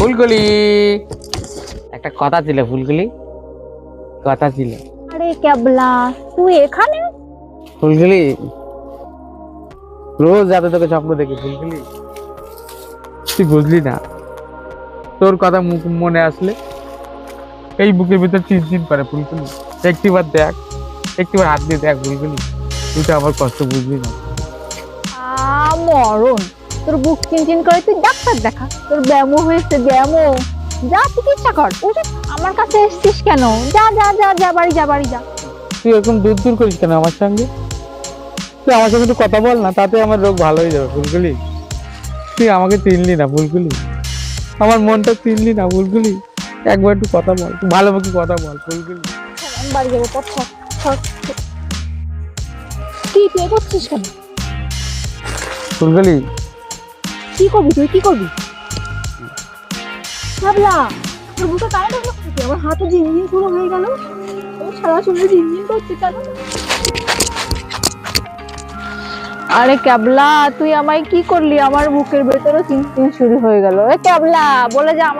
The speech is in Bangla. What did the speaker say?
ফুলকলি একটা কথা ছিল ফুলকলি কথা ছিল। আরে ক্যাবলা তুই এখানে? ফুলকলি রোজ রাতে তোকে স্বপ্ন দেখি ফুলকলি তুই বুঝলি না। তোর কথা মুখ মনে আসলে এই বুকের ভিতর চিনচিন করে ফুলকলি একটিবার দেখ একটিবার হাত দিয়ে দেখ ফুলকলি তুই তো আমার কষ্ট বুঝলি না। মরণ। তোর বুক চিনচিন করে তুই ডাক্তার দেখা। তোর ব্যায়ামও হয়েছে ব্যায়ামও। যা চিকিৎসা কর আমার কাছে এসছিস কেন? যা যা যা যা বাড়ি যা বাড়ি যা। তুই এরকম দূর দূর করিস কেন আমার সঙ্গে? তুই আমার সঙ্গে একটু কথা বল না তাতে আমার রোগ ভালো হয়ে যাবে ফুলগুলি তুই আমাকে চিনলি না ফুলগুলি আমার মনটা চিনলি না ফুলগুলি একবার একটু কথা বল তুই ভালো মুখে কথা বল ফুলগুলি বাড়ি যাব। কি তুই এ করছিস কেন? ফুলগুলি কি করবি তুই? কি করবি? ভাবলা তোর বুকে কারেন্ট হলো আমার হাতে ঝিনঝিন শুরু হয়ে গেল। সারা শরীরে ঝিনঝিন করছে, কেন? আরে ক্যাবলা, তুই আমায় কি করলি? আমার বুকের ভেতরে চিনচিন শুরু হয়ে গেল। এ ক্যাবলা, বলে যে আমার